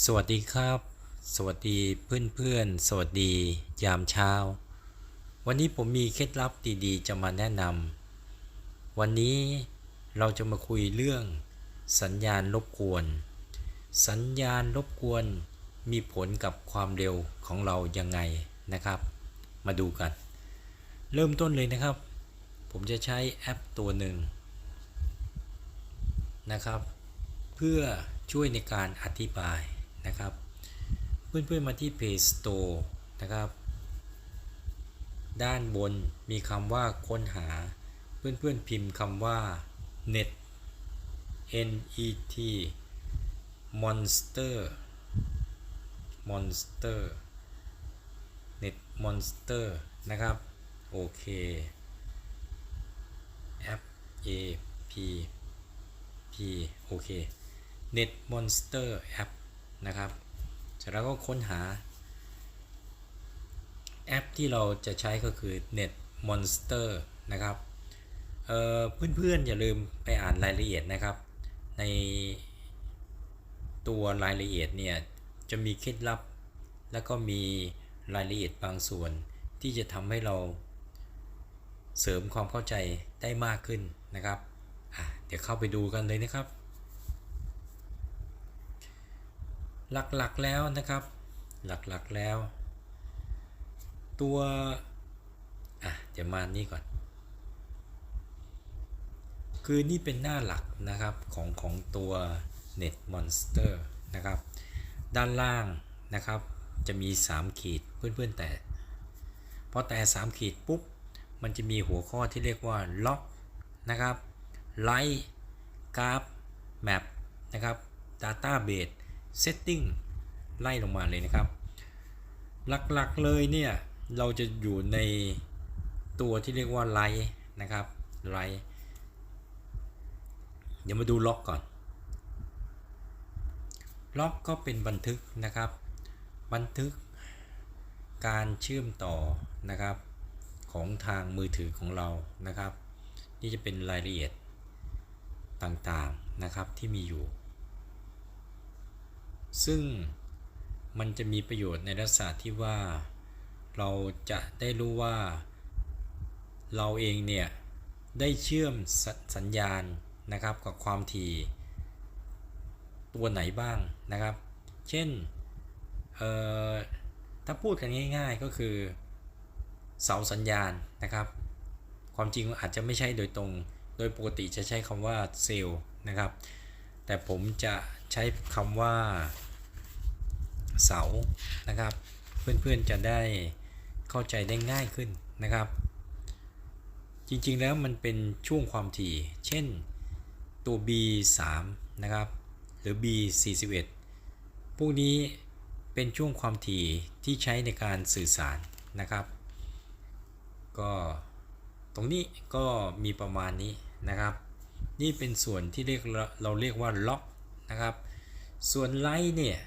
สวัสดีครับ สวัสดีเพื่อนๆสวัสดียามเช้า วันนี้ผมมีเคล็ดลับดีๆ จะมาแนะนำวันนี้เราจะมาคุยเรื่อง สัญญาณรบกวน สัญญาณรบกวนมีผลกับความเร็วของเรายังไงนะครับ มาดูกัน เริ่มต้นเลยนะครับ ผมจะใช้แอปตัวหนึ่งนะครับ เพื่อช่วยในการอธิบาย นะครับ เพื่อนๆมาที่ Play Store นะครับ ด้านบนมีคำว่าค้นหา เพื่อนๆพิมพ์คำว่า net n e t monster monster net monster นะครับ โอเค F A P P โอเค Net Monster App นะครับ เสร็จแล้วก็ค้นหา แอปที่เราจะใช้ก็คือ Net Monster นะครับเเพื่อนๆ อย่าลืมไปอ่านรายละเอียดนะครับ ในตัวรายละเอียดเนี่ยจะมีเคล็ดลับ แล้วก็มีรายละเอียดบางส่วนที่จะทำให้เราเสริมความเข้าใจได้มากขึ้นนะครับ เดี๋ยวเข้าไปดูกันเลยนะครับ หลักๆแล้วนะครับ หลักๆแล้ว ตัวอะเดี๋ยวมานี่ก่อน คือนี่เป็นหน้าหลักนะครับของของตัว Net Monster นะครับ ด้านล่างนะครับจะมี 3 ขีดเพื่อนๆแต่พอแต่ 3 ขีดปุ๊บ มันจะมีหัวข้อที่เรียกว่าล็อกนะครับไลท์กราฟแมปนะครับ Database Setting ไล่ลงมาเลยนะครับ หลักๆเลยเนี่ย เราจะอยู่ในตัวที่เรียกว่าไลท์นะครับไลท์เดี๋ยวมาดูล็อกก่อน ล็อกก็เป็นบันทึกนะครับ บันทึกการเชื่อมต่อนะครับของทางมือถือของเรานะครับ นี่จะเป็นรายละเอียดต่างๆนะครับที่มีอยู่ ซึ่งมันจะมีประโยชน์ในลักษณะที่ว่าเราจะได้รู้ว่า เราเองเนี่ย ได้เชื่อมสสัญญาณนะครับกับความถี่ตัวไหนบ้างนะครับ เช่นถ้าพูดกันง่ายๆก็คือเสาสัญญาณนะครับ ความจริงอาจจะไม่ใช่โดยตรง โดยปกติจะใช้คำว่าเซลล์นะครับ แต่ผมจะใช้คำว่าเสานะครับ เพื่อนๆจะได้เข้าใจได้ง่ายขึ้นนะครับ จริงๆแล้วมันเป็นช่วงความถี่ เช่นตัว B 3 นะครับ หรือ B 41 พวกนี้เป็นช่วงความถี่ที่ใช้ในการสื่อสารนะครับ ก็ตรงนี้ก็มีประมาณนี้นะครับ นี่เป็นส่วนที่เรียกเราเรียกว่าล็อกนะครับ ส่วนไลท์เนี่ย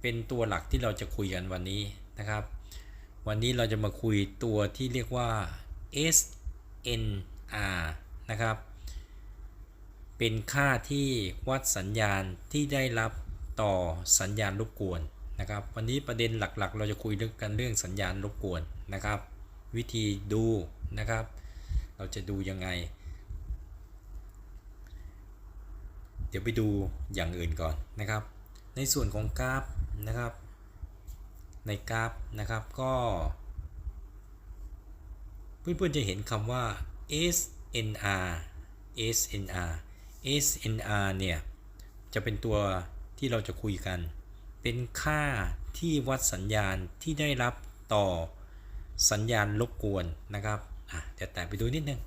เป็นตัวหลักที่เราจะคุยกันวันนี้นะครับ วันนี้เราจะมาคุยตัวที่เรียกว่า SNR นะครับ เป็นค่าที่วัดสัญญาณที่ได้รับต่อสัญญาณรบกวนนะครับ วันนี้ประเด็นหลักๆ เราจะคุยเรื่องกันเรื่องสัญญาณรบกวนนะครับ วิธีดูนะครับ เราจะดูยังไง เดี๋ยวไปดูอย่างอื่นก่อนนะครับ ในส่วนของกราฟนะครับ ในกราฟนะครับก็เพื่อนๆจะเห็นคำว่า SNR SNR SNR เนี่ยจะเป็นตัวที่เราจะคุยกัน เป็นค่าที่วัดสัญญาณที่ได้รับต่อสัญญาณรบกวนนะครับอะเดี๋ยวแตะไปดูนิดนึง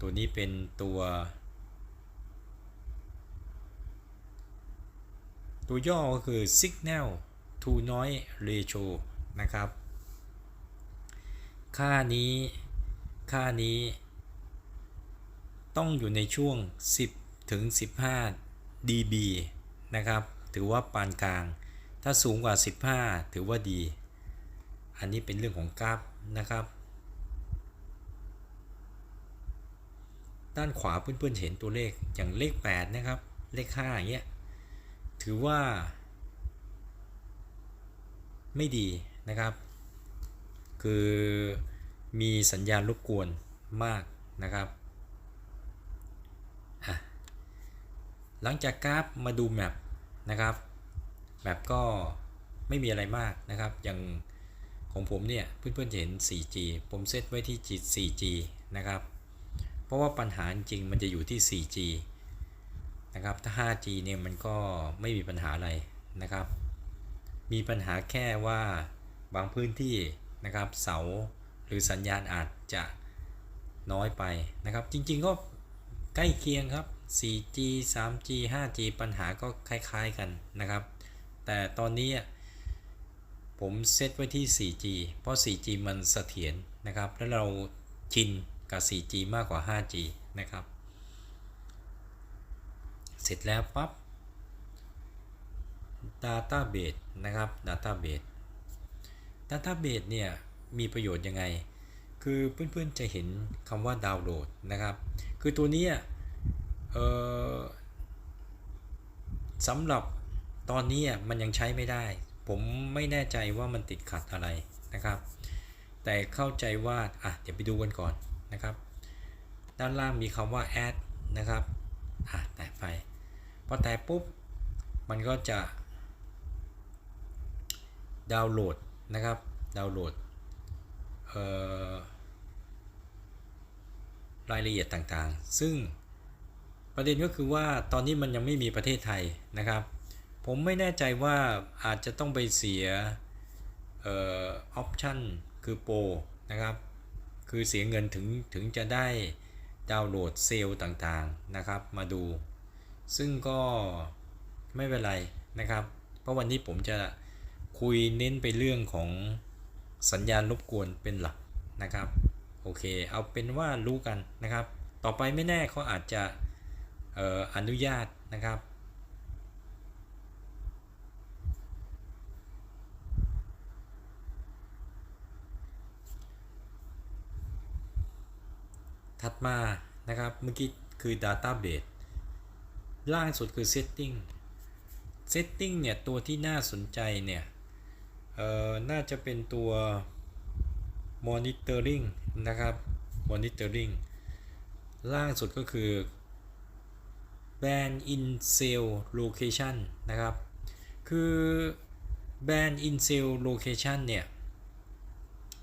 ตัวนี้เป็นตัว ตัวย่อก็คือ signal to noise ratio นะครับ ค่านี้ ค่านี้ ต้องอยู่ในช่วง 10 ถึง 15 dB นะครับ ถือว่าปานกลาง ถ้าสูงกว่า 15 ถือว่าดี อันนี้เป็นเรื่องของกราฟนะครับ ด้านขวาเพื่อนๆเห็นตัวเลขอย่างเลข 8 นะครับ เลข5อย่างเงี้ย ถือว่า ไม่ดีนะครับ คือมีสัญญาณรบกวนมากนะครับหลังจากกราฟมาดูแมปนะครับแมปก็ไม่มีอะไรมากนะครับ อย่างของผมเนี่ยเพื่อนๆจะเห็น 4G ผมเซตไว้ที่ 4G นะครับ เพราะว่าปัญหาจริงมันจะอยู่ที่ 4G นะครับถ้า 5G เนี่ยมันก็ไม่มีปัญหาอะไรนะครับ มีปัญหาแค่ว่าบางพื้นที่นะครับเสาหรือสัญญาณอาจจะน้อยไปนะครับ จริงๆก็ใกล้เคียงครับ 4G 3G 5G ปัญหาก็คล้ายๆกันนะครับ แต่ตอนนี้ผมเซตไว้ที่ 4G เพราะ 4G มันเสถียรนะครับ แล้วเราชินกับ 4G มากกว่า 5G นะครับ เสร็จแล้วปั๊บ Database นะครับ Database Database เนี่ยมีประโยชน์ยังไง คือเพื่อนๆจะเห็นคำว่าดาวน์โหลดนะครับ คือตัวนี้เอ่อสำหรับตอนนี้มันยังใช้ไม่ได้ ผมไม่แน่ใจว่ามันติดขัดอะไรนะครับ แต่เข้าใจว่าอะเดี๋ยวไปดูกันก่อนนะครับ ด้านล่างมีคำว่า add นะครับ อะแตะไป พอแตะปุ๊บ มันก็จะ ดาวน์โหลดนะครับ ดาวน์โหลดรายละเอียดต่างๆ ซึ่งประเด็นก็คือว่าตอนนี้มันยังไม่มีประเทศไทยนะครับ ผมไม่แน่ใจว่าอาจจะต้องไปเสียออปชันคือโปรนะครับ คือเสียเงินถึงถึงจะได้ดาวน์โหลดเซลล์ต่างๆนะครับ มาดู ซึ่งก็ไม่เป็นไรนะครับ เพราะวันนี้ผมจะคุยเน้นไปเรื่องของสัญญาณรบกวนเป็นหลักนะครับ โอเค เอาเป็นว่ารู้กันนะครับ ต่อไปไม่แน่เขาอาจจะอออนุญาตนะครับ ถัดมานะครับ เมื่อกี้คือ Database ล่างสุดคือ Setting Setting เนี่ยตัวที่น่าสนใจเนี่ยเอ่อน่าจะเป็นตัว Monitoring นะครับ Monitoring ล่างสุดก็คือ Band in Cell Location นะครับ คือ Band in Cell Location เนี่ย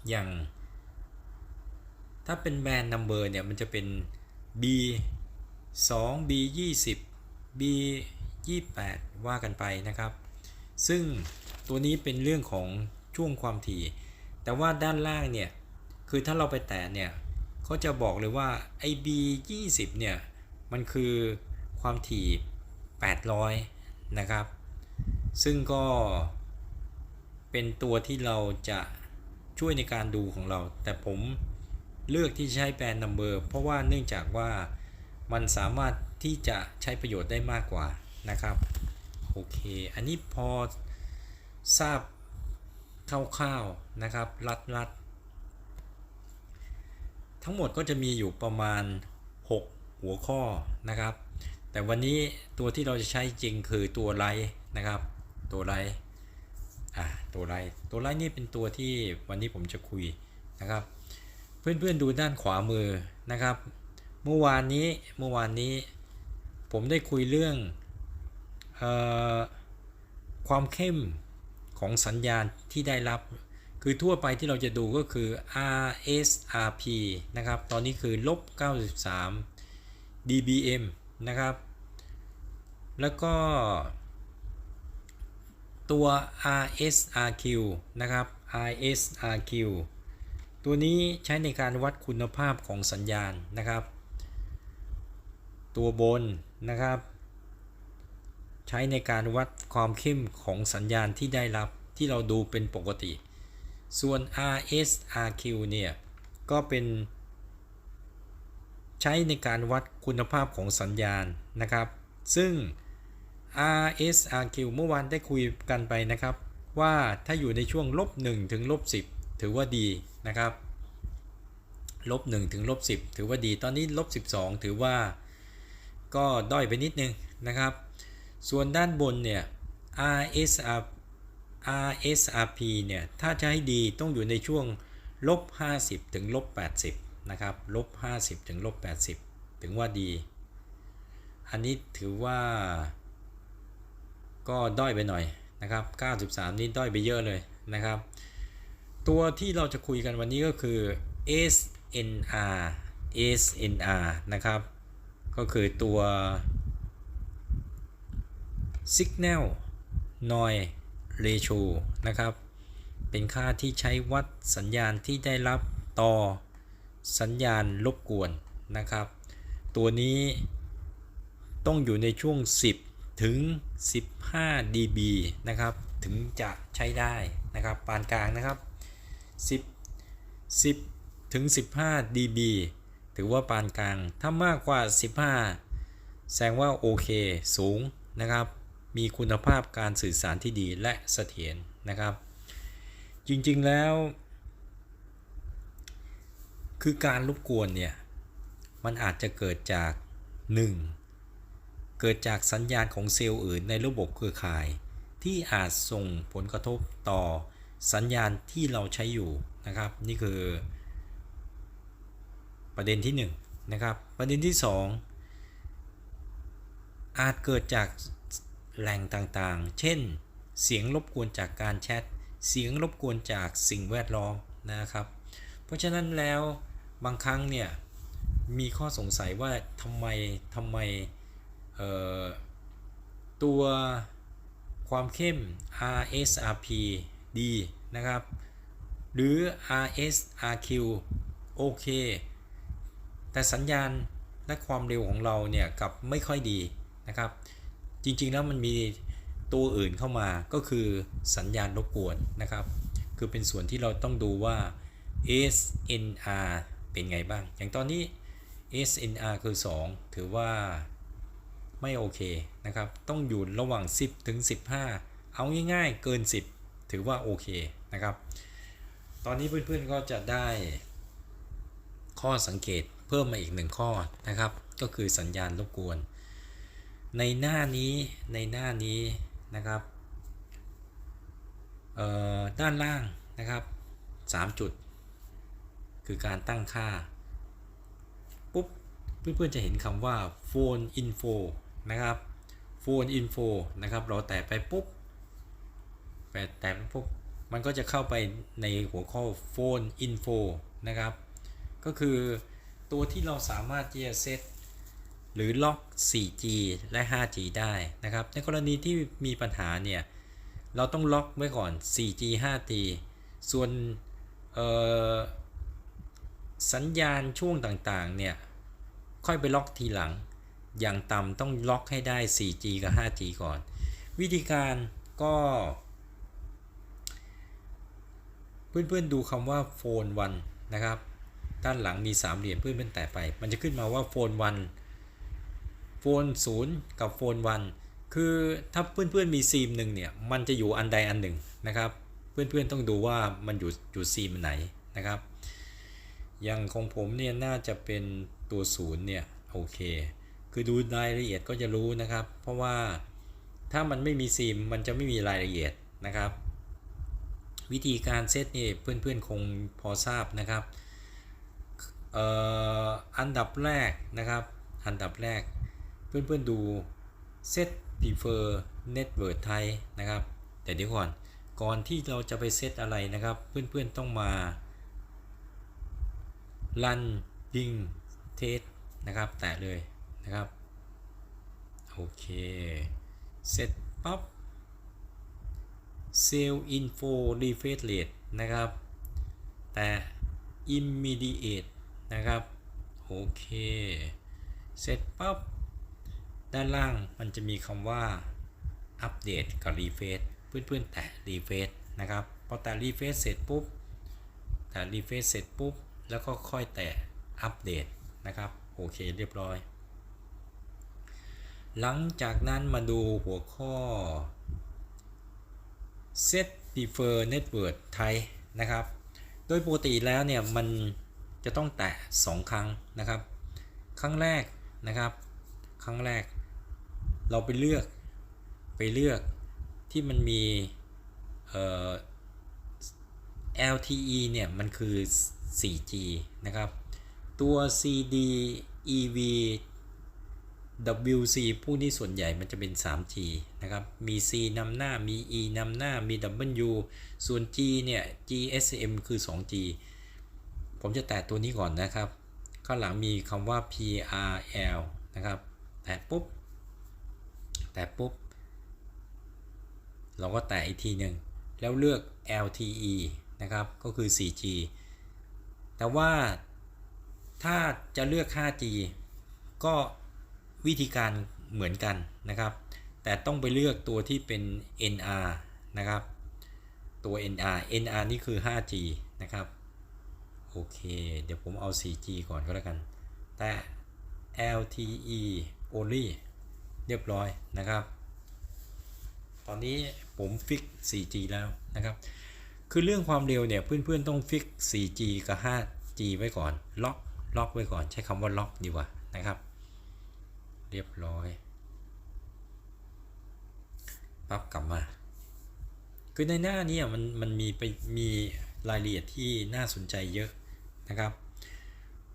อย่าง ถ้าเป็นแบรนด์นัมเบอร์เนี่ย มันจะเป็น B 2 B 20 B 28 ว่ากันไปนะครับ ซึ่งตัวนี้เป็นเรื่องของช่วงความถี่ แต่ว่าด้านล่างเนี่ย คือถ้าเราไปแตะเนี่ยเขาจะบอกเลยว่าไอ้ B 20เนี่ย มันคือความถี่ 800 นะครับ ซึ่งก็เป็นตัวที่เราจะช่วยในการดูของเรา แต่ผมเลือกที่ใช้แบรนด์นัมเบอร์เพราะว่าเนื่องจากว่ามันสามารถ ที่จะใช้ประโยชน์ได้มากกว่านะครับโอเค อันนี้พอทราบคร่าวๆนะครับรัดรัดทั้งหมดก็จะมีอยู่ประมาณ 6 หัวข้อนะครับ แต่วันนี้ตัวที่เราจะใช้จริงคือตัวไลท์นะครับ ตัวไลท์อ่าตัวไลท์ตัวไลท์นี่เป็นตัวที่วันนี้ผมจะคุยนะครับ เพื่อนๆดูด้านขวามือนะครับ เมื่อวานนี้เมื่อวานนี้ ผมได้คุยเรื่องอความเข้มของสัญญาณที่ได้รับ คือทั่วไปที่เราจะดูก็คือ RSRP นะครับ ตอนนี้คือลบ 93 dBm นะครับ แล้วก็ตัว RSRQ นะครับ RSRQ ตัวนี้ใช้ในการวัดคุณภาพของสัญญาณนะครับ ตัวบนนะครับ ใช้ในการวัดความเข้มของสัญญาณที่ได้รับที่เราดูเป็นปกติ ส่วน RSRQ เนี่ย ก็เป็นใช้ในการวัดคุณภาพของสัญญาณนะครับ ซึ่ง RSRQ เมื่อวานได้คุยกันไปนะครับ ว่าถ้าอยู่ในช่วงลบ1ถึงลบ10 ถือว่าดีนะครับลบ1ถึงลบ10 ถือว่าดี ตอนนี้ลบ12 ถือว่า ก็ด้อยไปนิดนึงนะครับ ส่วนด้านบนเนี่ย RSR RSRP เนี่ยถ้าจะให้ดีต้องอยู่ในช่วงลบ50ถึงลบ80นะครับลบ50ถึงลบ80 ถึงว่าดี อันนี้ถือว่า ก็ด้อยไปหน่อยนะครับ93 นี่ด้อยไปเยอะเลยนะครับ ตัวที่เราจะคุยกันวันนี้ก็คือ SNR SNR นะครับ ก็คือตัว Signal Noise Ratio นะครับ เป็นค่าที่ใช้วัดสัญญาณที่ได้รับต่อสัญญาณรบกวนนะครับ ตัวนี้ต้องอยู่ในช่วง 10 ถึง 15 dB นะครับ ถึงจะใช้ได้นะครับ ปานกลางนะครับ 10 10 ถึง 15 dB ถือว่าปานกลาง ถ้ามากกว่า 15 แสดงว่าโอเค สูงนะครับ มีคุณภาพการสื่อสารที่ดีและเสถียรนะครับ จริงๆแล้ว คือการรบกวนเนี่ย มันอาจจะเกิดจาก 1. เกิดจากสัญญาณของเซลล์อื่นในระบบเครือข่าย ที่อาจส่งผลกระทบต่อสัญญาณที่เราใช้อยู่นะครับ นี่คือ ประเด็นที่1นนะครับประเด็นที่ 2 อาจเกิดจากแหล่งต่างๆ เช่น เสียงรบกวนจากการแชท เสียงรบกวนจากสิ่งแวดล้อมนะครับ เพราะฉะนั้นแล้วบางครั้งเนี่ยมีข้อสงสัยว่าทำไมทำไมตัวความเข้ม RSRP ดีนะครับ หรือ RSRQ โอเค แต่สัญญาณและความเร็วของเราเนี่ยกับไม่ค่อยดีนะครับ จริงๆแล้วมันมีตัวอื่นเข้ามาก็คือสัญญาณรบกวนนะครับ คือเป็นส่วนที่เราต้องดูว่า SNR เป็นไงบ้าง อย่างตอนนี้ SNR คือ 2 ถือว่าไม่โอเคนะครับ ต้องอยู่ระหว่าง 10 ถึง 15 เอาง่ายๆ เกิน 10 ถือว่าโอเคนะครับ ตอนนี้เพื่อนๆก็จะได้ข้อสังเกต พิ่มมาอีกหนึ่งข้อนะครับ ก็คือสัญญาณรบกวน ในหน้านี้ในหน้านี้นะครับด้านล่างนะครับ3จุด คือการตั้งค่าปุ๊บเพื่อนๆจะเห็นคำว่า phone info นะครับ phone info นะครับเราแตะไปปุ๊บแตะแตะไปปุ๊บมันก็จะเข้าไปในหัวข้อ phone info นะครับ ก็คือ ตัวที่เราสามารถที่จะเซตหรือล็อก 4G และ 5G ได้นะครับ ในกรณีที่มีปัญหาเนี่ย เราต้องล็อกไว้ก่อน 4G 5G ส่วนสัญญาณช่วงต่างๆ เนี่ย ค่อยไปล็อกทีหลัง อย่างต่ำต้องล็อกให้ได้ 4G กับ 5G ก่อน วิธีการก็ เพื่อนๆดูคำว่าโฟนวันนะครับ ด้านหลังมีสามเหลี่ยมเพื่อนๆแตะไป มันจะขึ้นมาว่าโฟนวันโฟน0กับโฟน1คือถ้าเพื่อนๆมีซีมหนึ่งเนี่ยมันจะอยู่อันใดอันหนึ่งนะครับ เพื่อนๆต้องดูว่ามันอยู่อยู่ซีมไหนนะครับ อย่างของผมเนี่ยน่าจะเป็นตัวศูนย์เนี่ยโอเค คือดูรายละเอียดก็จะรู้นะครับ เพราะว่าถ้ามันไม่มีซีมมันจะไม่มีรายละเอียดนะครับ วิธีการเซตนี่เพื่อนๆคงพอทราบนะครับ อันดับแรกนะครับ อันดับแรก เพื่อนๆดู set prefer network type นะครับ แต่เดี๋ยวก่อน ก่อนที่เราจะไปเซตอะไรนะครับ เพื่อนๆต้องมา run ping test นะครับ แตะเลยนะครับ โอเคเสร็จปั๊บ sell info refresh rate นะครับ แต่ immediate นะครับ โอเค เสร็จปั๊บ ด้านล่างมันจะมีคำว่าอัปเดตกับรีเฟซเพื่อนๆ แตะรีเฟซนะครับพอแตะรีเฟซเสร็จปุ๊บ แตะรีเฟซเสร็จปุ๊บ แล้วก็ค่อยแตะอัปเดตนะครับ โอเคเรียบร้อย หลังจากนั้นมาดูหัวข้อ set prefer network type นะครับ โดยปกติแล้วเนี่ยมัน จะต้องแตะ 2 ครั้งนะครับ ครั้งแรกนะครับ ครั้งแรก เราไปเลือกไปเลือกที่มันมีเอ่อ LTE เนี่ยมันคือ 4G นะครับ ตัว CD EV WC พวกนี้ส่วนใหญ่มันจะเป็น 3G นะครับ มี C นำหน้า มี E นำหน้า มี W ส่วน G เนี่ย GSM คือ 2G ผมจะแตะตัวนี้ก่อนนะครับ ข้างหลังมีคำว่า PRL นะครับ แตะปุ๊บ แตะปุ๊บ เราก็แตะอีกทีหนึ่ง แล้วเลือก LTE นะครับ ก็คือ 4G แต่ว่าถ้าจะเลือก 5G ก็วิธีการเหมือนกันนะครับ แต่ต้องไปเลือกตัวที่เป็น NR นะครับ ตัว NR NR นี่คือ 5G นะครับ โอเค เดี๋ยวผมเอา 4G ก่อนก็แล้วกัน แต่ LTE only เรียบร้อยนะครับ ตอนนี้ผมฟิก 4G แล้วนะครับ คือเรื่องความเร็วเนี่ย เพื่อนๆต้องฟิก 4G กับ 5G ไว้ก่อน ล็อก ล็อกไว้ก่อน ใช้คำว่าล็อกดีกว่านะครับ เรียบร้อยปั๊บกลับมา คือในหน้านี้มันมันมีไปมีรายละเอียดที่น่าสนใจเยอะ นะครับ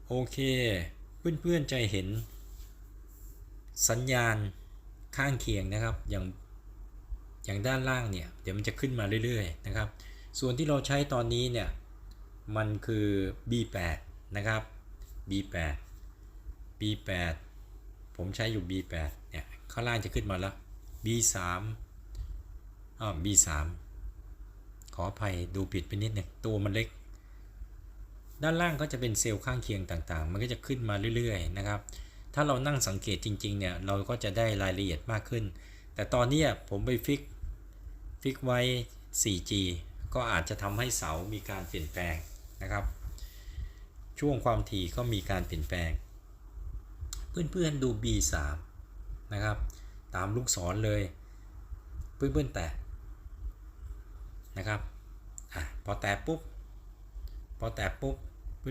โอเค เพื่อนๆจะเห็นสัญญาณข้างเคียงนะครับ อย่างอย่างด้านล่างเนี่ยเดี๋ยวมันจะขึ้นมาเรื่อยๆนะครับ ส่วนที่เราใช้ตอนนี้เนี่ยมันคือ B8 นะครับ B8 B8 ผมใช้อยู่ B8 เนี่ยข้างล่างจะขึ้นมาแล้ว B3 อ่า B3 ขออภัยดูผิดไปนิดนึงตัวมันเล็ก ด้านล่างก็จะเป็นเซลล์ข้างเคียงต่างๆ มันก็จะขึ้นมาเรื่อยๆนะครับ ถ้าเรานั่งสังเกตจริงๆเนี่ยเราก็จะได้รายละเอียดมากขึ้น แต่ตอนนี้ผมไปฟิกฟิกไว้ 4G ก็อาจจะทำให้เสามีการเปลี่ยนแปลงนะครับ ช่วงความถี่ก็มีการเปลี่ยนแปลง เพื่อนๆดู B3 นะครับ ตามลูกศรเลย เพื่อนๆแตะนะครับอพอแตะปุ๊บ พอแตะปุ๊บ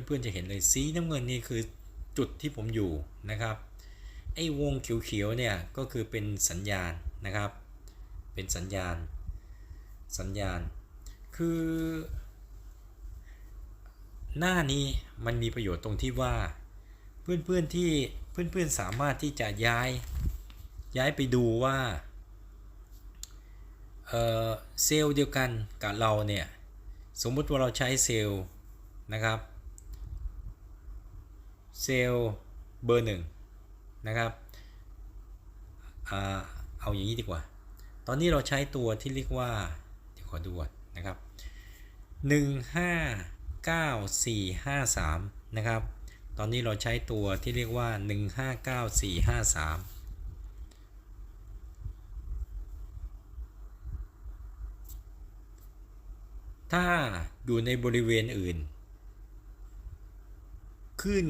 เพื่อนๆจะเห็นเลยสีน้ำเงินนี่คือจุดที่ผมอยู่นะครับ ไอ้วงเขียวๆเนี่ยก็คือเป็นสัญญาณนะครับ เป็นสัญญาณ สัญญาณ คือ หน้านี้มันมีประโยชน์ตรงที่ว่า เพื่อนๆที่เพื่อนๆสามารถที่จะย้ายย้ายไปดูว่าเเซลล์เดียวกันกับเราเนี่ย สมมุติว่าเราใช้เซลล์นะครับ เซลล์เบอร์หนึ่งนะครับเอาอย่างนี้ดีกว่า ตอนนี้เราใช้ตัวที่เรียกว่า เดี๋ยวขอดูก่อนนะครับ159453 นะครับ ตอนนี้เราใช้ตัวที่เรียกว่า 159453ถ้าอยู่ในบริเวณอื่น ขึ้น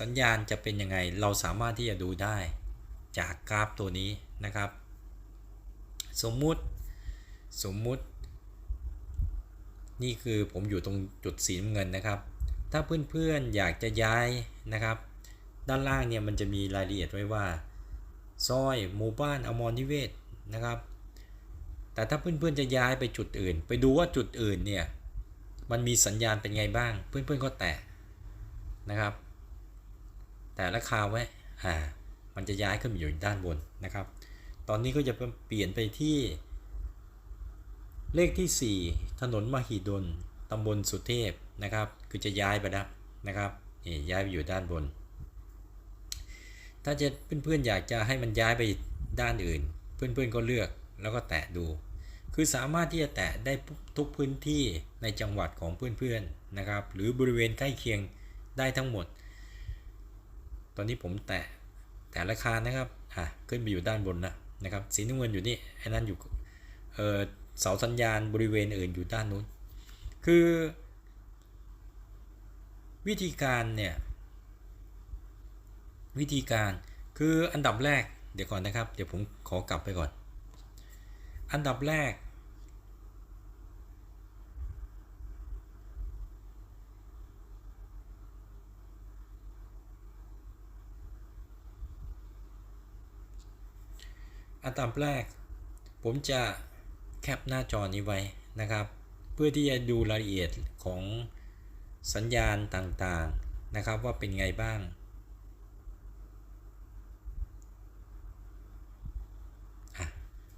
สัญญาณจะเป็นยังไง เราสามารถที่จะดูได้จากกราฟตัวนี้นะครับ สมมุติสมมุติ นี่คือผมอยู่ตรงจุดสีน้ำเงินนะครับ ถ้าเพื่อนๆอยากจะย้ายนะครับ ด้านล่างเนี่ยมันจะมีรายละเอียดไว้ว่าซอยหมู่บ้านอมรนิเวศนะครับ แต่ถ้าเพื่อนๆจะย้ายไปจุดอื่น ไปดูว่าจุดอื่นเนี่ยมันมีสัญญาณเป็นไงบ้าง เพื่อนๆก็แตะนะครับ แต่ราคาไว้อ่ามันจะย้ายขึ้นมาอยู่ด้านบนนะครับ ตอนนี้ก็จะเปลี่ยนไปที่ เลขที่ 4 ถนนมหิดลตำบลสุเทพนะครับ คือจะย้ายไปแล้วนะครับนี่ย้ายไปอยู่ด้านบน ถ้าจะเพื่อนๆอยากจะให้มันย้ายไปด้านอื่น เพื่อนๆก็เลือกแล้วก็แตะดู คือสามารถที่จะแตะได้ทุกพื้นที่ในจังหวัดของเพื่อนๆนะครับ หรือบริเวณใกล้เคียงได้ทั้งหมด ตอนนี้ผมแตะแต่ราคานะครับ อะ ขึ้นไปอยู่ด้านบนนะนะครับ สีน้ำเงินอยู่นี่ไอ้นั่นอยู่ เออเสาสัญญาณบริเวณอื่นอยู่ด้านนู้น คือ วิธีการเนี่ย วิธีการคืออันดับแรก เดี๋ยวก่อนนะครับ เดี๋ยวผมขอกลับไปก่อน อันดับแรก อันดับแรก ผมจะแคปหน้าจอนี้ไว้นะครับ เพื่อที่จะดูรายละเอียดของสัญญาณต่างๆนะครับว่าเป็นไงบ้าง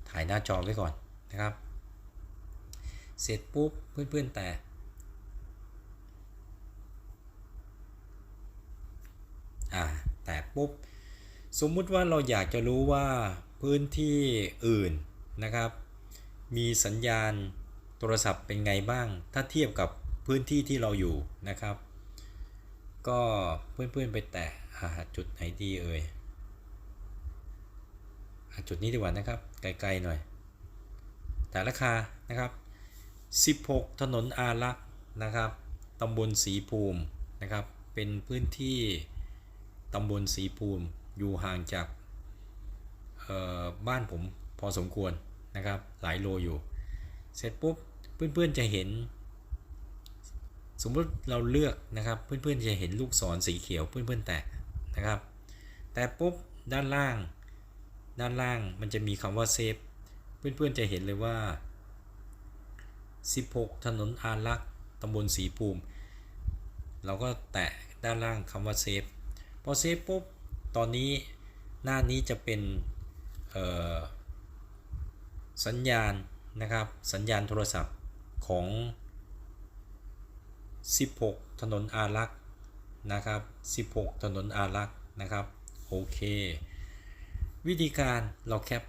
ถ่ายหน้าจอไว้ก่อนนะครับ เสร็จปุ๊บเพื่อนๆแต่แต่ปุ๊บ สมมุติว่าเราอยากจะรู้ว่า พื้นที่อื่นนะครับ มีสัญญาณโทรศัพท์เป็นไงบ้าง ถ้าเทียบกับพื้นที่ที่เราอยู่นะครับ ก็เพื่อนๆไปแตะจุดไหนดีเอ่ยอจุดนี้ดีกว่านะครับ ไกลๆหน่อย แต่ราคานะครับ 16 ถนนอารักษ์นะครับตำบลสีภูมินะครับ เป็นพื้นที่ตำบลสีภูมิอยู่ห่างจาก บ้านผมพอสมควรนะครับ หลายโลอยู่ เสร็จปุ๊บเพื่อนๆจะเห็น สมมติเราเลือกนะครับ เพื่อนๆจะเห็นลูกศรสีเขียวเพื่อนๆแตะนะครับ แต่ปุ๊บด้านล่าง ด้านล่างมันจะมีคำว่าเซฟเพื่อนๆจะเห็นเลยว่า 16 ถนนอารักษ์ตำบลสีภูมิ เราก็แตะด้านล่างคำว่าเซฟพอเซฟปุ๊บ ตอนนี้หน้านี้จะเป็น สัญญาณนะครับสัญญาณโทรศัพท์ของ 16 ถนนอารักษ์นะครับ 16 ถนนอารักษ์นะครับโอเค วิธีการเราแคป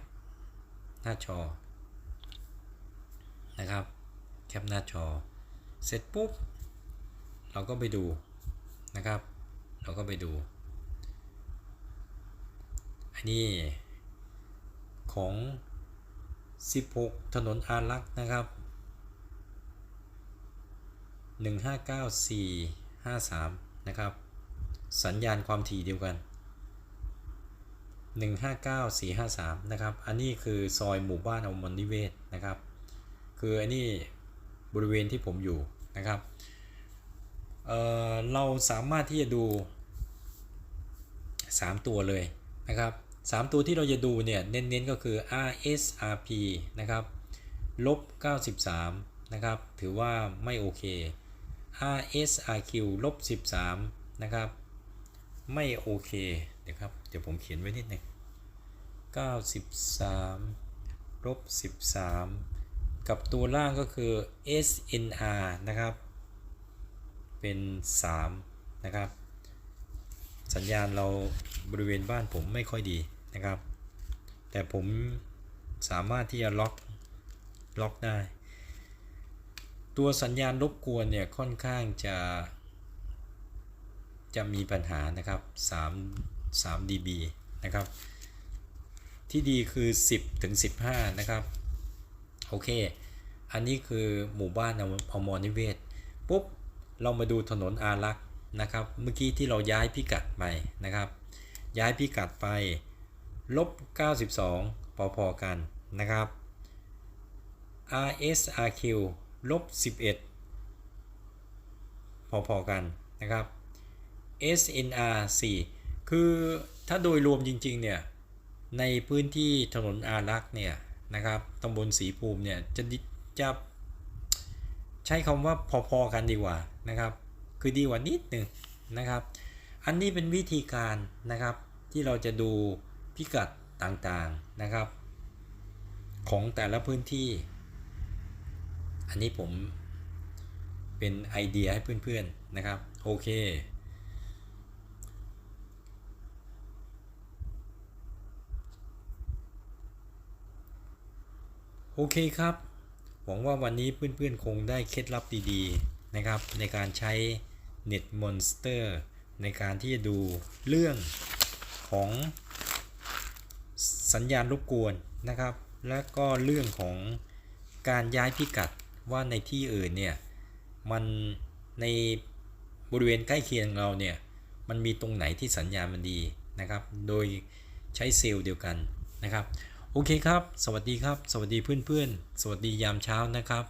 หน้าจอนะครับแคปหน้าจอ เสร็จปุ๊บ เราก็ไปดูนะครับ เราก็ไปดู อันนี้ ของ 16 ถนนอารักษ์นะครับ 159453 นะครับ สัญญาณความถี่เดียวกัน 159453 นะครับ อันนี้คือซอยหมู่บ้านอมรนิเวศนะครับ คืออันนี้บริเวณที่ผมอยู่นะครับเเราเราสามารถที่จะดู 3 ตัวเลยนะครับ 3 ตัวที่เราจะดูเนี่ยเน้นๆก็คือ RSRP นะครับลบ 93 นะครับ ถือว่าไม่โอเค RSRQ ลบ 13 นะครับ ไม่โอเค เดี๋ยวครับ เดี๋ยวผมเขียนไว้นิดหนึ่ง93ลบ 13 กับตัวล่างก็คือ SNR นะครับ เป็น 3 นะครับ สัญญาณเราบริเวณบ้านผมไม่ค่อยดี นะครับ แต่ผมสามารถที่จะล็อกล็อกได้ ตัวสัญญาณรบกวนเนี่ยค่อนข้างจะ จะมีปัญหานะครับ3 3 dB นะครับ ที่ดีคือ 10ถึง15 นะครับ โอเค อันนี้คือหมู่บ้านอมรนิเวศปุ๊บเรามาดูถนนอารักษ์นะครับ เมื่อกี้ที่เราย้ายพิกัดไปนะครับ ย้ายพิกัดไป ลบ 92 พอๆกันนะครับ RSRQ ลบ 11 พอๆกันนะครับ SNR 4 คือถ้าโดยรวมจริง ๆ เนี่ย ในพื้นที่ถนนอารักษ์เนี่ยนะครับตำบลสีภูมิเนี่ยจะจะใช้คำว่าพอๆกันดีกว่านะครับ คือดีกว่านิดหนึ่งนะครับ อันนี้เป็นวิธีการนะครับที่เราจะดู พิกัดต่างๆนะครับ ของแต่ละพื้นที่ อันนี้ผมเป็นไอเดียให้เพื่อนๆนะครับ โอเค โอเคครับ หวังว่าวันนี้เพื่อนๆคงได้เคล็ดลับดีๆนะครับ ในการใช้ Net Monster ในการที่จะดูเรื่องของ สัญญาณรบกวนนะครับ และก็เรื่องของการย้ายพิกัดว่าในที่อื่นเนี่ยมันในบริเวณใกล้เคียงเราเนี่ยมันมีตรงไหนที่สัญญาณมันดีนะครับ โดยใช้เซลล์เดียวกันนะครับ โอเคครับ สวัสดีครับ สวัสดีเพื่อนๆ สวัสดียามเช้านะครับ